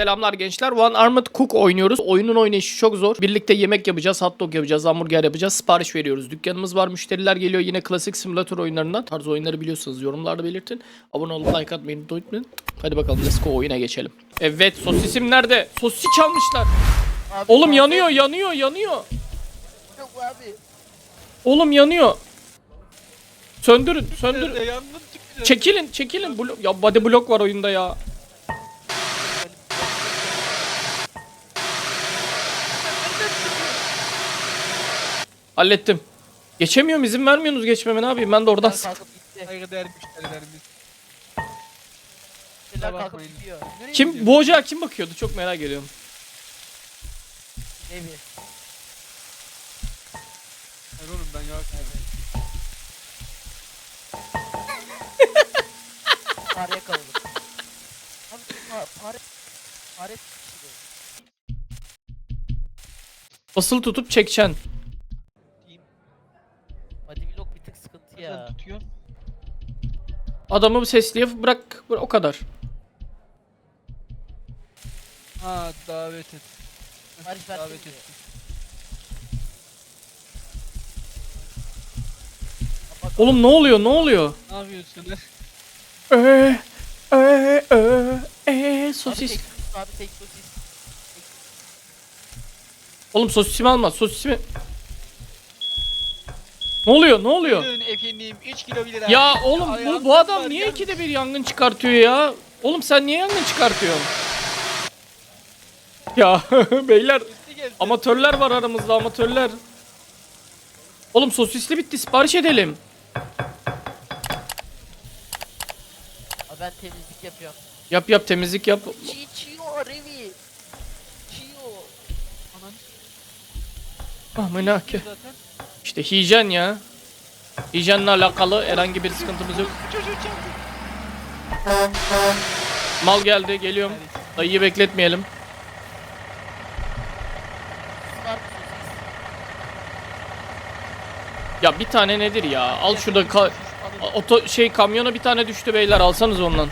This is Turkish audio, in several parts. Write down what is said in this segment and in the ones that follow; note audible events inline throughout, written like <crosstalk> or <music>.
selamlar gençler. One Armored Cook oynuyoruz. Oyunun oynayışı çok zor. Birlikte yemek yapacağız, hot dog yapacağız, hamburger yapacağız, sipariş veriyoruz. Dükkanımız var, müşteriler geliyor. Yine klasik simülatör oyunlarından. Tarz oyunları biliyorsanız yorumlarda belirtin. Abone olup like atmayı unutmayın. Hadi bakalım let's go oyuna geçelim. Evet sosisim nerede? Sosisi çalmışlar. Abi, Oğlum abi, yanıyor, yanıyor, yanıyor. Yok abi. Oğlum yanıyor. Söndürün, söndürün. Çekilin, çekilin. Blo- ya body block var oyunda ya. Hallettim. Geçemiyorum izin vermiyorsunuz geçmeme ne yapayım ben de oradan Kalkıp gitti. Saygıdeğer müşterilerimiz. Şeyler Kusura kalkıp bakmayın. gidiyor. Nereye Kim gidiyor? bu ocağa kim bakıyordu çok merak ediyorum. Evi. Hayır oğlum ben yok. Fareye kalalım. Abi fa- fare... Fare. Basılı tutup çekeceksin. Adamı sesliye bırak, bırak o kadar. Ha davet et. Davet et. Oğlum ne oluyor ne oluyor? Ne yapıyorsun? Eee eee eee Abi sosis. tek sosis, abi tek sosis. Oğlum sosisimi alma sosisimi. Ne oluyor ne oluyor? Buyurun efendim 3 kilo. Ya oğlum bu, bu adam niye yalnız. ikide bir yangın çıkartıyor ya? Oğlum sen niye yangın çıkartıyorsun? Ya <laughs> beyler gelsin. amatörler var aramızda amatörler. Oğlum sosisli bitti sipariş edelim. Abi ben temizlik yapıyorum. Yap yap temizlik yap. Çiğ çiğo Revi. Çiğo. Anan. Amına ke. Zaten. İşte hijyen ya. Hijyenle alakalı herhangi bir sıkıntımız yok. Mal geldi geliyorum. Dayıyı bekletmeyelim. Ya bir tane nedir ya? Al şurada ka- oto şey kamyona bir tane düştü beyler alsanız ondan.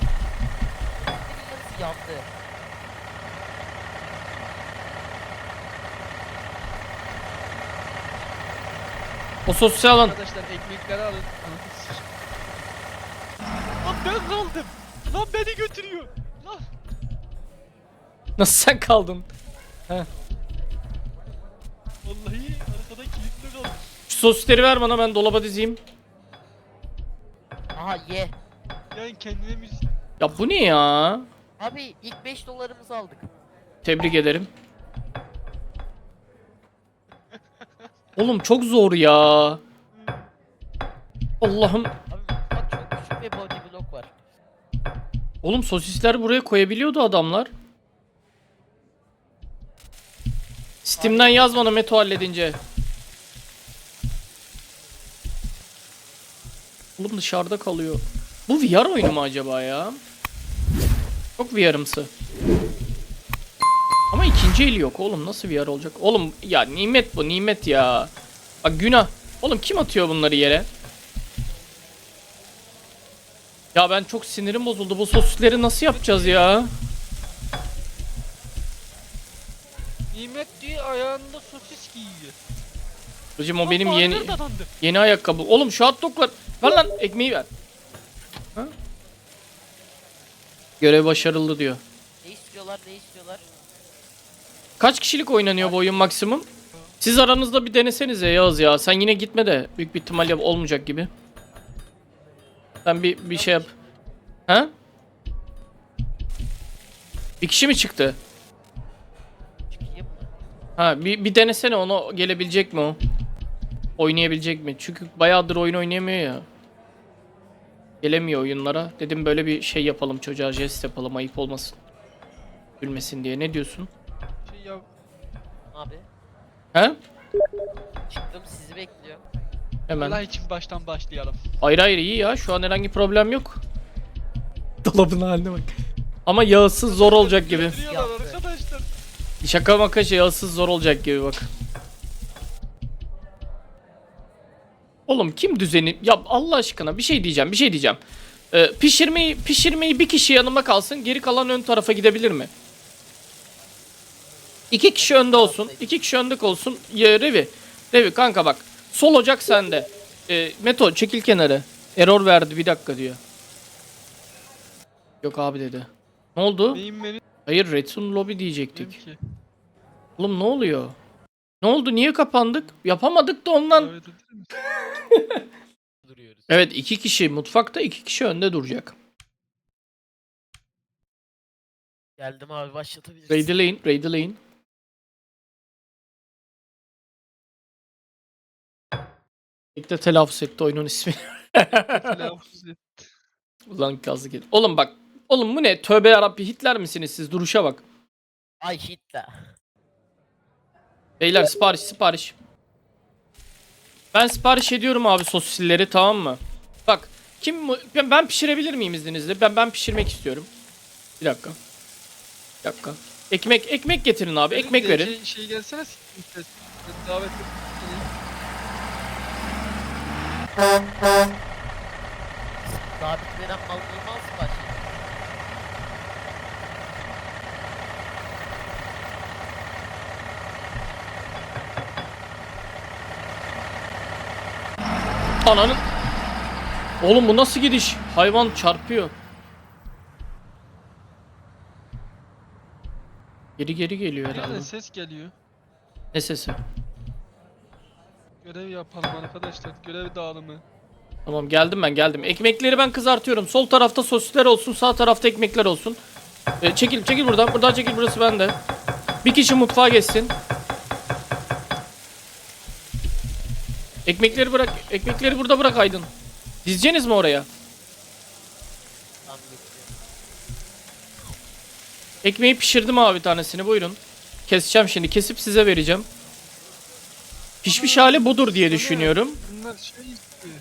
O sosisi alın. Arkadaşlar ekmekleri alın. Lan ben kaldım. Lan beni götürüyor. Lan. Nasıl sen kaldın? Vallahi arkada kilitli kaldım. Şu sosisleri ver bana ben dolaba dizeyim. Aha ye. Yani kendine müzik. Ya bu ne ya? Abi ilk 5 dolarımızı aldık. Tebrik ederim. Oğlum çok zor ya. Allah'ım. Çok küçük bir body block var. Oğlum sosisler buraya koyabiliyordu adamlar. Steam'den yaz bana Meto halledince. Oğlum dışarıda kalıyor. Bu VR oyunu mu acaba ya? Çok VR'ımsı. Eli yok oğlum nasıl VR olacak? Oğlum ya nimet bu nimet ya. Bak günah. Oğlum kim atıyor bunları yere? Ya ben çok sinirim bozuldu. Bu sosisleri nasıl yapacağız ya? Nimet diye ayağında sosis giyiyor. Hocam o benim yeni yeni ayakkabı. Oğlum şu hot doglar. Ver lan ekmeği ver. Ha? Görev başarılı diyor. Ne istiyorlar ne istiyorlar? Kaç kişilik oynanıyor bu oyun maksimum? Siz aranızda bir denesenize Yağız ya. Sen yine gitme de büyük bir ihtimalle olmayacak gibi. Sen bir bir şey yap. Ha? Bir kişi mi çıktı? Ha bir, bir denesene onu gelebilecek mi o? Oynayabilecek mi? Çünkü bayağıdır oyun oynayamıyor ya. Gelemiyor oyunlara. Dedim böyle bir şey yapalım çocuğa jest yapalım ayıp olmasın. Gülmesin diye. Ne diyorsun? Ya Abi He? çıktım sizi bekliyorum. Hemen. Allah için baştan başlayalım. Hayır hayır iyi ya. Şu an herhangi problem yok. Dolabın haline bak. Ama yağsız zor olacak gibi. Götürüyorlar Yaptı. arkadaşlar. Şaka maka şey yağsız zor olacak gibi bak. Oğlum kim düzeni... Ya Allah aşkına bir şey diyeceğim bir şey diyeceğim. Ee, pişirmeyi pişirmeyi bir kişi yanıma kalsın geri kalan ön tarafa gidebilir mi? İki kişi önde olsun. iki kişi önde olsun. Ya, Revi. Revi kanka bak. Sol ocak sende. E, Meto çekil kenara. Error verdi bir dakika diyor. Yok abi dedi. Ne oldu? Neyim benim Hayır Redstone Lobby diyecektik. ki? Oğlum ne oluyor? Ne oldu? Niye kapandık? Yapamadık da ondan. <laughs> Evet iki kişi mutfakta iki kişi önde duracak. Geldim abi başlatabiliriz. Raid'leyin, raid'leyin. İlk de telaffuz etti oyunun ismi. <laughs> Telaffuz et. Ulan kazık et. Oğlum bak. Oğlum bu ne? Tövbe yarabbi Hitler misiniz siz? Duruşa bak. Ay Hitler. Beyler sipariş sipariş. Ben sipariş ediyorum abi sosisleri tamam mı? Bak kim ben, ben pişirebilir miyim izninizle? Ben ben pişirmek istiyorum. Bir dakika. Bir dakika. Ekmek ekmek getirin abi. Ekmek verin. Şey, şey gelsene. Davet et. Daha bitmeden mal olmaz baş. Ananın. Oğlum bu nasıl gidiş? Hayvan çarpıyor. Geri geri geliyor herhalde. Nereden ses geliyor? Ne sesi? Görev yapalım arkadaşlar. Görev dağılımı. Tamam geldim ben geldim. Ekmekleri ben kızartıyorum. Sol tarafta sosisler olsun, sağ tarafta ekmekler olsun. Ee, çekil çekil buradan. Buradan çekil burası bende. Bir kişi mutfağa geçsin. Ekmekleri bırak. Ekmekleri burada bırak Aydın. Dizeceğiniz mi oraya? Ekmeği pişirdim abi tanesini buyurun. Keseceğim şimdi. Kesip size vereceğim. Pişmiş hali budur diye düşünüyorum. Bunlar şey istiyor.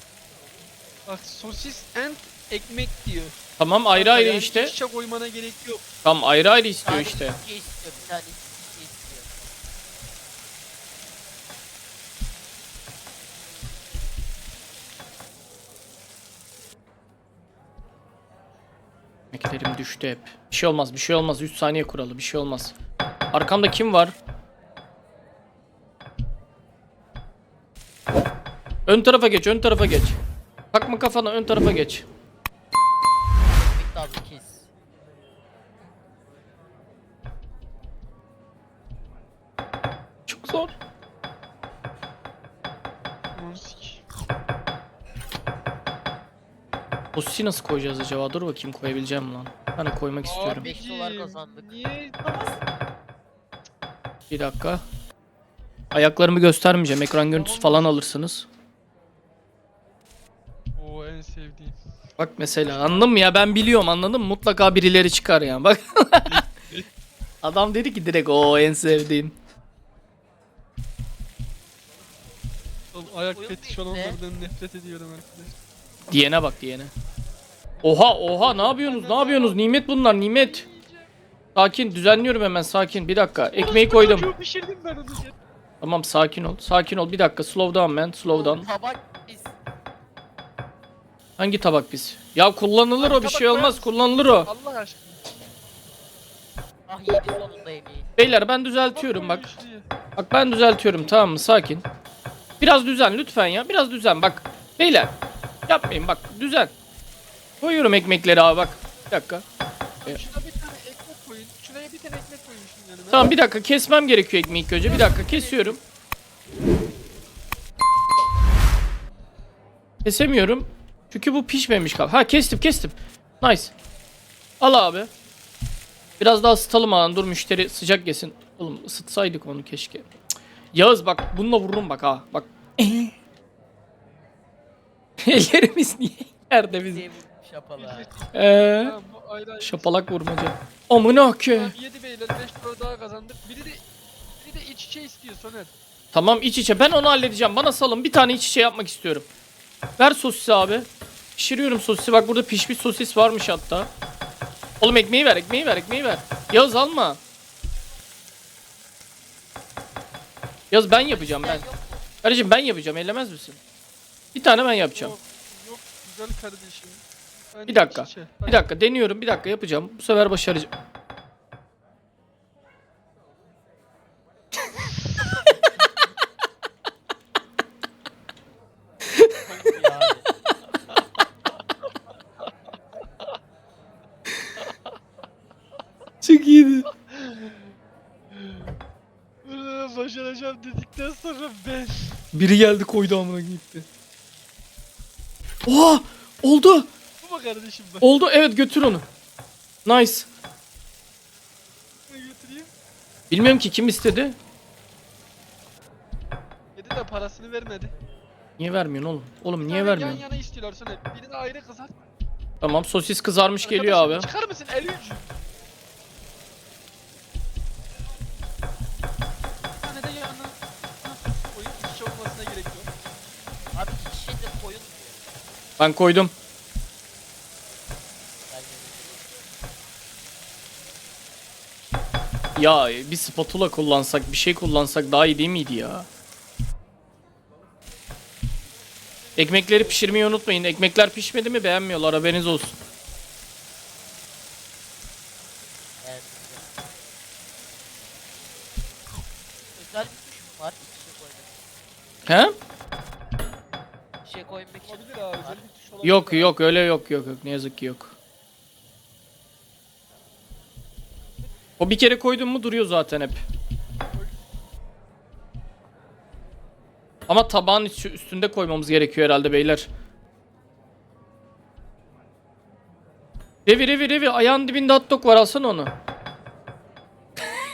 Bak sosis and ekmek diyor. Tamam ayrı ayrı Yani işte. iç içe koymana gerek yok. Tamam ayrı ayrı istiyor tane işte. Türkiye istiyor. Bir tane Türkiye istiyor. Eklerim düştü hep. Bir şey olmaz, bir şey olmaz. 3 saniye kuralı, bir şey olmaz. Arkamda kim var? Ön tarafa geç, ön tarafa geç. Takma kafana, ön tarafa geç. Çok zor. Sisi nasıl koyacağız acaba? Dur bakayım koyabileceğim lan. De koymak istiyorum. Abi. Beş dolar Abicim, kazandık. Niye? Bir dakika. Ayaklarımı göstermeyeceğim. Ekran görüntüsü falan alırsınız. Sevdiğim. Bak mesela anladın mı ya ben biliyorum anladın mı? Mutlaka birileri çıkar ya bak. <laughs> Adam dedi ki direkt o en sevdiğim. Oğlum, ayak Oyun fetiş olanlardan nefret ediyorum arkadaşlar. Diyene bak diyene. Oha oha ne yapıyorsunuz ne yapıyorsunuz nimet bunlar nimet. Sakin düzenliyorum hemen sakin bir dakika ekmeği koydum. Çocuğu pişirdim ben onu. Tamam sakin ol sakin ol bir dakika slow down man slow down. Tabak biz. Hangi tabak biz? Ya kullanılır o bir şey olmaz kullanılır o. Allah aşkına. Ah yedi sonunda yemeği. Beyler ben düzeltiyorum bak. Bak ben düzeltiyorum tamam mı sakin. Biraz düzen lütfen ya biraz düzen bak. Beyler yapmayın bak düzen. Koyuyorum ekmekleri abi bak. Bir dakika. Abi Şuna bir tane ekmek koyun. Şuraya bir tane ekmek koymuşum yanına. Tamam bir dakika kesmem gerekiyor ekmeği ilk önce. Bir dakika kesiyorum. Kesemiyorum. Çünkü bu pişmemiş kal. Ha kestim kestim. Nice. Al abi. Biraz daha ısıtalım abi. Dur müşteri sıcak yesin. Oğlum ısıtsaydık onu keşke. Cık. Yağız bak bununla vururum bak ha. Bak. <laughs> Ellerimiz niye yerde bizim? Bize vurmuş şapala. Eee. Tamam bu ayrı ayrı. Şapalak vurmaca. Amına ki. Tamam 7 beyler 5 dolar daha kazandık. Biri de biri de iç içe istiyor Soner. Tamam iç içe. Ben onu halledeceğim. Bana salın. Bir tane iç içe yapmak istiyorum. Ver sosisi abi. Pişiriyorum sosisi. Bak burada pişmiş sosis varmış hatta. Oğlum ekmeği ver, ekmeği ver, ekmeği ver. Yağız alma. Yağız ben yapacağım ben. Kardeşim ben yapacağım. Ellemez misin? Bir tane ben yapacağım. Yok, yok güzel kardeşim. Bir dakika. Bir dakika deniyorum. Bir dakika yapacağım. Bu sefer başaracağım. Çok iyiydi. Bunu başaracağım dedikten sonra ben. Biri geldi koydu amına gitti. Oha! Oldu. Bu mu kardeşim bak. Oldu. Evet götür onu. Nice. Bunu götüreyim. Bilmiyorum ki kim istedi. Dedi de parasını vermedi. Niye vermiyorsun oğlum? Oğlum niye vermiyorsun? Yan yana istiyorlar sonra. Birini ayrı kızar. Tamam sosis kızarmış geliyor Arkadaşım, abi. Çıkar mısın 53? Bir tane de yanına. Oyun iç içe olmasına gerek yok. Abi iki şey de koyun. Ben koydum. Ya bir spatula kullansak, bir şey kullansak daha iyi değil miydi ya? Ekmekleri pişirmeyi unutmayın. Ekmekler pişmedi mi beğenmiyorlar haberiniz olsun. Evet. Özel bir tuş mu var? Şey. He? Yok yok öyle yok yok yok ne yazık ki yok. O bir kere koydun mu duruyor zaten hep. Ama tabağın üstü- üstünde koymamız gerekiyor herhalde beyler. Revi revi revi ayağın dibinde hot dog var alsana onu.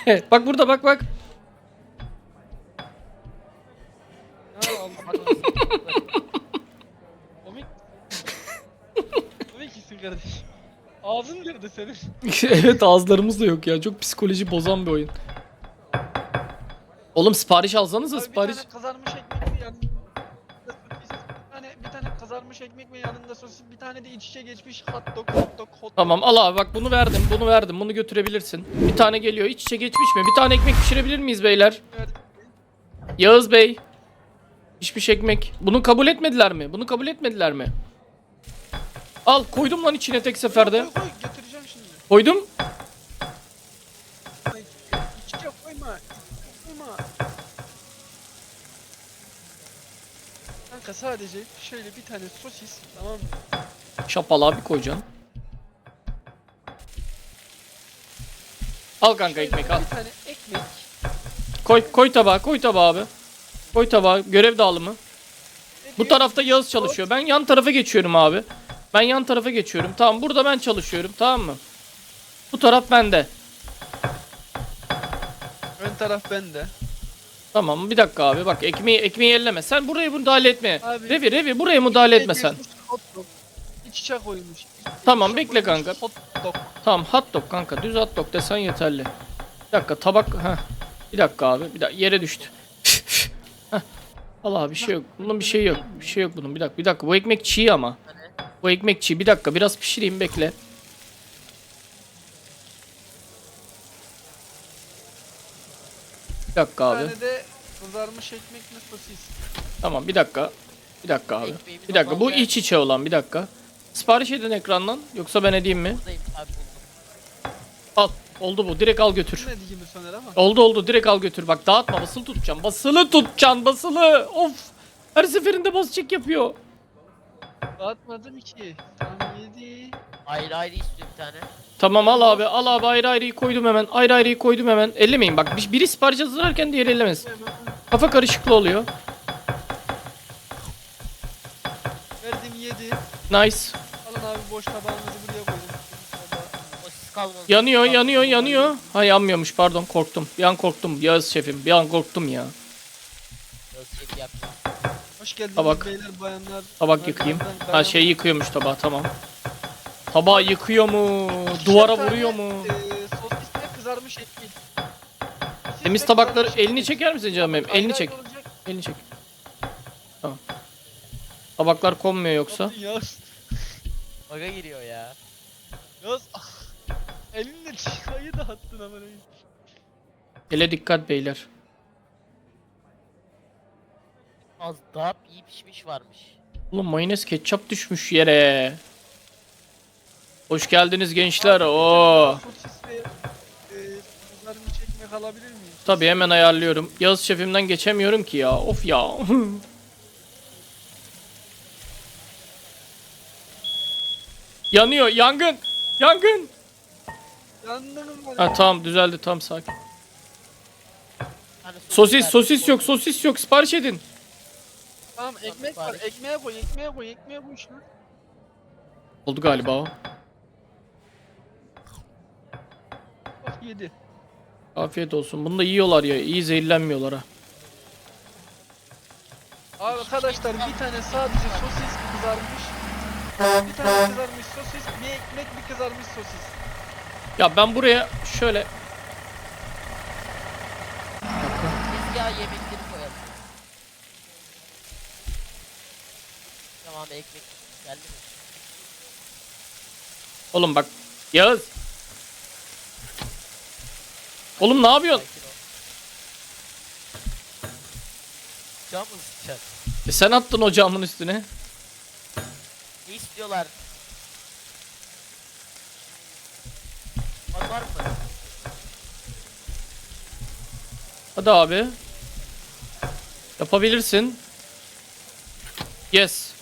<laughs> bak burada bak bak. Ha, aldım. Komik. Komik iyisin kardeşim. Ağzın nerede senin? <laughs> evet ağızlarımız da yok ya. Çok psikoloji bozan bir oyun. Oğlum sipariş alsanıza Abi sipariş. Bir tane kızarmış ekmek mi yanında bir tane bir tane kızarmış ekmek mi yanında sosis bir tane de iç içe geçmiş hot dog hot dog hot dog. Tamam al abi bak bunu verdim bunu verdim bunu götürebilirsin. Bir tane geliyor iç içe geçmiş mi? Bir tane ekmek pişirebilir miyiz beyler? Verdim. Yağız Bey. Pişmiş ekmek. Bunu kabul etmediler mi? Bunu kabul etmediler mi? Al koydum lan içine tek seferde. Koy koy götüreceğim şimdi. Koydum. Koy, koyma. Koyma. Kanka sadece şöyle bir tane sosis tamam mı? Şapala bir koyacaksın. Al kanka Şöyle ekmek al. Bir tane ekmek. Koy koy tabağa koy tabağa abi. Koy tabağa görev dağılımı. Bu tarafta Yağız çalışıyor. Ben yan tarafa geçiyorum abi. Ben yan tarafa geçiyorum. Tamam burada ben çalışıyorum tamam mı? Bu taraf bende. Ön taraf bende. Tamam bir dakika abi bak ekmeği ekmeği elleme. Sen buraya müdahale etme. Abi- Revi Revi buraya müdahale etme sen. İçe koymuş. Tamam, bekle kanka. Hot dog. Tamam hot dog kanka düz hot dog desen yeterli. Bir dakika tabak ha. Bir dakika abi bir dakika yere düştü. <laughs> Allah bir şey yok. Bunun bir şey yok. Bir şey yok bunun. Bir dakika bir dakika bu ekmek çiğ ama. Bu ekmek çiğ. Bir dakika biraz pişireyim bekle. Bir dakika Bir abi. tane de kızarmış ekmekli sosis. Tamam bir dakika. Bir dakika abi. Ekmeğimi Bir dakika bu iç içe olan bir dakika. Sipariş edin ekrandan. Yoksa ben edeyim mi? Al. Oldu bu. Direkt al götür. Oldu oldu direkt al götür. Bak dağıtma basılı tutacağım. Basılı tutacaksın basılı. Of. Her seferinde bas çek yapıyor. Dağıtmadım ki. Tam yedi. Ayrı ayrı istiyor bir tane. Tamam al abi al abi ayrı ayrıyı koydum hemen. Ayrı ayrıyı koydum hemen. Ellemeyin bak bir- biri sipariş hazırlarken diğeri ellemez. Kafa karışıklığı oluyor. verdim yedi. Nice. Alın abi boş tabağınızı buraya. O siz kalmadı. Yanıyor yanıyor yanıyor. Ha yanmıyormuş pardon korktum. Bir an korktum. Yağız şefim bir an korktum ya. Ölçek yapma. Hoş geldiniz Tabak. beyler bayanlar. Tabak yıkayayım. Ha şey yıkıyormuş tabağı tamam. Tabağı yıkıyor mu? Duvara vuruyor mu? sosisle kızarmış ekmek. Temiz tabakları elini çeker misin canım benim? Elini çek. Elini çek. Tamam. Tabaklar konmuyor yoksa. Baga giriyor ya. Ah, Elinle çayı da attın ama. Ele dikkat beyler. Az daha iyi pişmiş varmış. Oğlum mayonez ketçap düşmüş yere. Hoş geldiniz gençler. Oo. Alabilir miyim? Tabii hemen ayarlıyorum. Yağız şefimden geçemiyorum ki ya. Of ya. <laughs> Yanıyor. Yangın. Yangın. Yandınız var. Ha tamam düzeldi tam sakin. Hani Sosis sosis yok sosis yok sipariş edin. Tamam ekmek var. Ekmeğe koy, ekmeğe koy, ekmeğe koy şunu. Oldu galiba o. Bak yedi. Afiyet olsun. Bunu da yiyorlar ya. iyi zehirlenmiyorlar ha. Arkadaşlar bir tane sadece sosis kızarmış. Bir tane kızarmış sosis, bir ekmek, bir kızarmış sosis. Ya ben buraya şöyle Tezgaha yemekleri Tamam ekmek geldi mi? Oğlum bak Yağız. Oğlum ne yapıyorsun? Sakin ol. Cam. E sen attın ocağımın üstüne. Ne istiyorlar? Var var mı? Hadi abi. Yapabilirsin. Yes.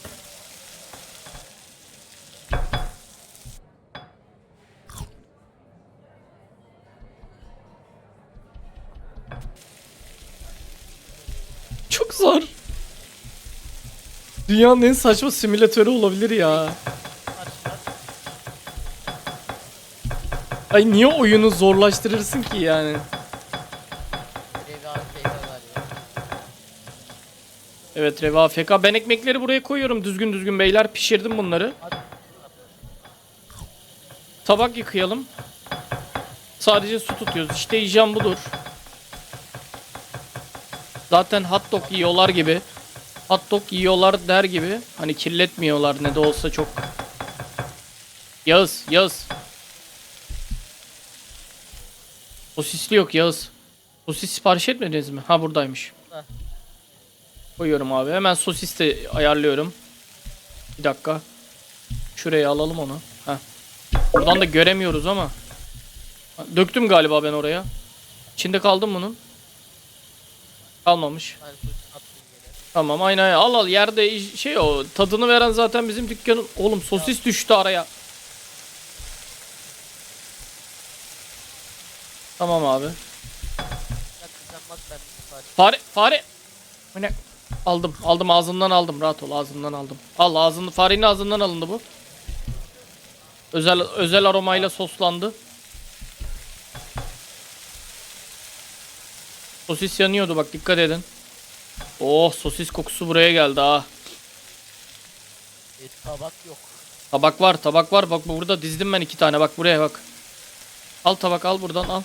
Dünyanın en saçma simülatörü olabilir ya. Ay niye oyunu zorlaştırırsın ki yani? Evet Reva FK. Ben ekmekleri buraya koyuyorum düzgün düzgün beyler. Pişirdim bunları. Tabak yıkayalım. Sadece su tutuyoruz. İşte yiyeceğim budur. Zaten hot dog yiyorlar gibi. Hot dog yiyorlar der gibi. Hani kirletmiyorlar ne de olsa çok. Yağız, Yağız. Sosisli yok Yağız. Sosis sipariş etmediniz mi? Ha buradaymış. Burada. Koyuyorum abi. Hemen sosis de ayarlıyorum. Bir dakika. Şuraya alalım onu. Heh. Buradan da göremiyoruz ama. Döktüm galiba ben oraya. İçinde kaldı mı bunun? Kalmamış. Yere. Tamam aynen aynen. Al al yerde şey o tadını veren zaten bizim dükkanın. Oğlum sosis düştü araya. Tamam abi. Fare fare. Ne? Aldım aldım ağzından aldım rahat ol ağzından aldım. Al ağzını farenin ağzından alındı bu. Özel özel aromayla soslandı. Sosis yanıyordu bak dikkat edin. Oh sosis kokusu buraya geldi ha. E, tabak yok. Tabak var tabak var bak burada dizdim ben iki tane bak buraya bak. Al tabak al buradan al.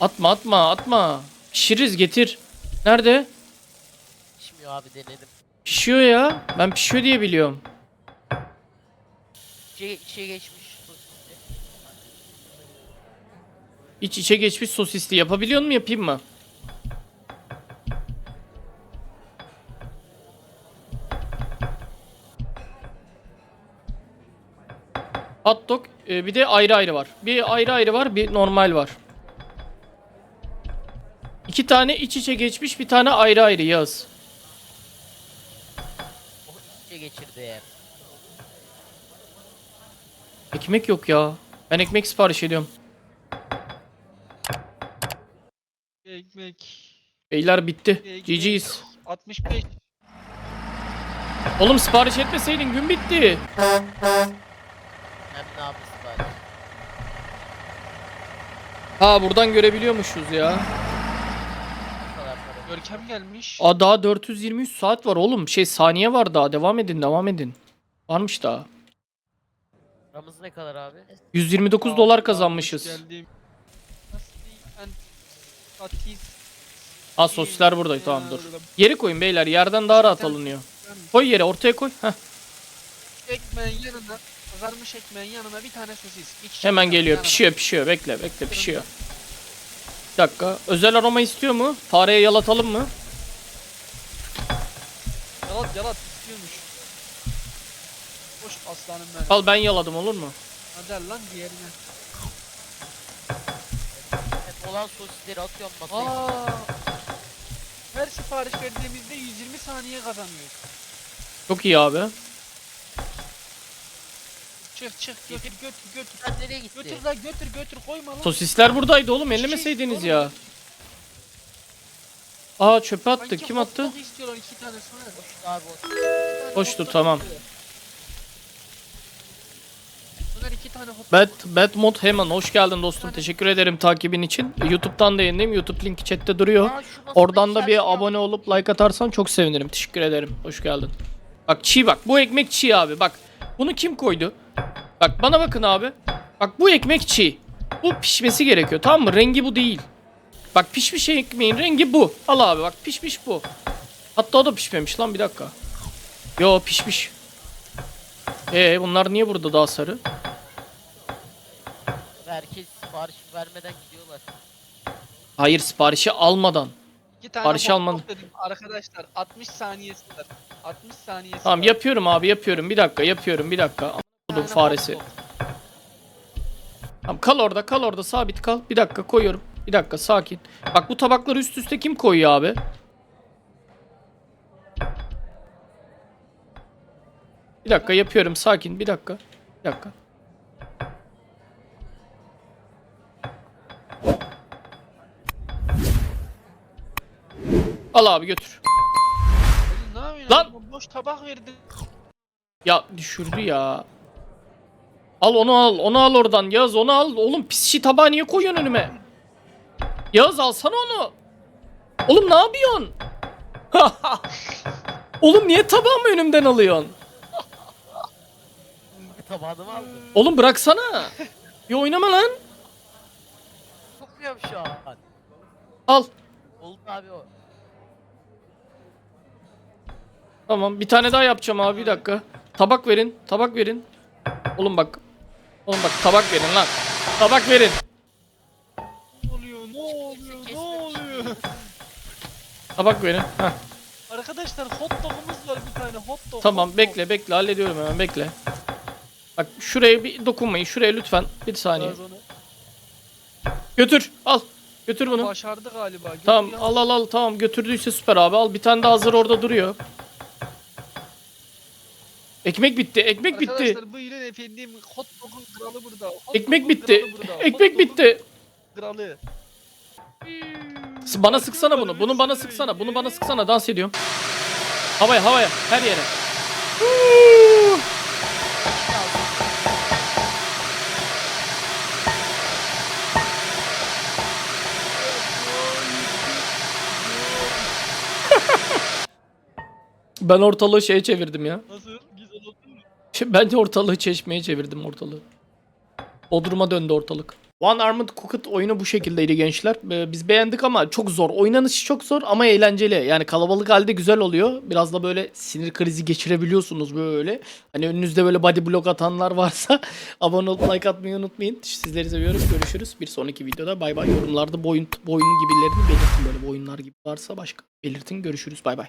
Atma atma atma. Pişiririz getir. Nerede? Pişmiyor abi denedim. Pişiyor ya. Ben pişiyor diye biliyorum. İçe, içe geçmiş sosisli. İç içe geçmiş sosisli yapabiliyor mu yapayım mı? Hot dog e, bir de ayrı ayrı var. Bir ayrı ayrı var bir normal var. İki tane iç içe geçmiş bir tane ayrı ayrı Yağız. O içe geçirdi eğer. Ekmek yok ya. Ben ekmek sipariş ediyorum. Ekmek. Beyler bitti. ekmek. GG's. 65. Oğlum sipariş etmeseydin gün bitti. Hem ne abi sipariş. Ha buradan görebiliyormuşuz ya. Ne kadar para? Görkem gelmiş. Aa daha 423 saat var oğlum. Şey saniye var daha. Devam edin devam edin. Varmış daha. Paramız ne kadar abi? 129 Aa, dolar kazanmışız. geldim. Aa sosisler burada tamam dur. Yeri koyun beyler yerden daha rahat alınıyor. Koy yere ortaya koy. Heh, Ekmeğin yanına kızarmış ekmeğin yanına bir tane sosis. İç hemen geliyor. Pişiyor pişiyor. Bekle bekle pişiyor. Bir dakika. Özel aroma istiyor mu? Fareye yalatalım mı? Yalat yalat istiyormuş. Hoş aslanım benim. Al ben yaladım olur mu? Hadi lan diğerine. Hep olan sosisleri atıyorum masaya. Aa. Her sipariş verdiğimizde 120 saniye kazanıyoruz. Çok iyi abi. Çık çık götür götür götür. Nereye gitti? Götür la götür götür koyma lan. Sosisler buradaydı oğlum Şey, ellemeseydiniz oğlum. ya. Aa çöpe attı. Sanki Kim attı? dog istiyorlar iki tane sonra. Boştu abi o. Hoştu, tamam. Soner iki tane hot dog. Bad, Bad Mod Heman hoş geldin dostum. Teşekkür ederim takibin için. YouTube'dan da yayındayım. YouTube linki chatte duruyor. Aa, şu nasıl Oradan da bir abone olup like atarsan çok sevinirim. Teşekkür ederim. Hoş geldin. Bak çiğ bak. Bu ekmek çiğ abi. Bak. Bunu kim koydu? Bak bana bakın abi. Bak bu ekmek çiğ. Bu pişmesi gerekiyor tamam mı? Rengi bu değil. Bak pişmiş ekmeğin rengi bu. Al abi bak pişmiş bu. Hatta o da pişmemiş lan bir dakika. Yo pişmiş. Ee bunlar niye burada daha sarı? Herkes sipariş vermeden gidiyorlar. Hayır siparişi almadan. İki tane Barış hot dog dedim arkadaşlar 60 saniyesi var. 60 saniyesi Tamam var. yapıyorum abi yapıyorum. Bir dakika yapıyorum bir dakika. Tane faresi. Tamam kal orada kal orada sabit kal. Bir dakika koyuyorum. Bir dakika sakin. Bak bu tabakları üst üste kim koyuyor abi? Bir dakika yapıyorum sakin bir dakika. Bir dakika. Al abi götür. Lan! Lan! Boş tabak verdin. Ya düşürdü ya. Al onu al. Onu al oradan. Yağız onu al. Oğlum pis şi tabağı niye koyuyorsun önüme? Yağız alsana onu. Oğlum ne yapıyorsun? <laughs> Oğlum niye tabağımı önümden alıyorsun? Tabağını mı aldın? Oğlum bıraksana. Bir oynama lan. Kokuyorum şu an. Al. Oldu abi o. Tamam bir tane daha yapacağım abi bir dakika. Tabak verin. Tabak verin. Oğlum bak. Oğlum bak tabak verin lan. Tabak verin. Ne oluyor? Ne oluyor? Ne oluyor? Tabak verin. Heh. Arkadaşlar hot dogumuz var bir tane hot dog. Tamam hot dog. bekle bekle hallediyorum hemen bekle. Bak şuraya bir dokunmayın. Şuraya lütfen. Bir saniye. Götür. Al. Götür bunu. Başardı galiba. Tamam Götür al al al tamam götürdüyse süper abi al bir tane daha hazır orada duruyor. Ekmek bitti ekmek bitti. Arkadaşlar buyurun efendim hot dog'un kralı burada. Hot Ekmek dog'un bitti. kralı burada. Hot Ekmek dog'un bitti. Kralı. Bana sıksana bunu. Bunu bana sıksana. Bunu bana sıksana dans ediyorum. Havaya havaya her yere. <laughs> Ben ortalığı şeye çevirdim ya. Nasıl? Mu? Ben de ortalığı çeşmeye çevirdim ortalığı. Bodrum'a döndü ortalık. One Armored Cooked oyunu bu şekildeydi gençler. Ee, Biz beğendik ama çok zor. Oynanışı çok zor ama eğlenceli. Yani kalabalık halde güzel oluyor. Biraz da böyle sinir krizi geçirebiliyorsunuz böyle. Hani önünüzde böyle body block atanlar varsa <laughs> abone olup like atmayı unutmayın. Sizleri seviyorum. Görüşürüz. Bir sonraki videoda bay bay. Yorumlarda boyun, boyun gibilerini belirtin. Böyle boyunlar gibi varsa başka belirtin. Görüşürüz. Bay bay.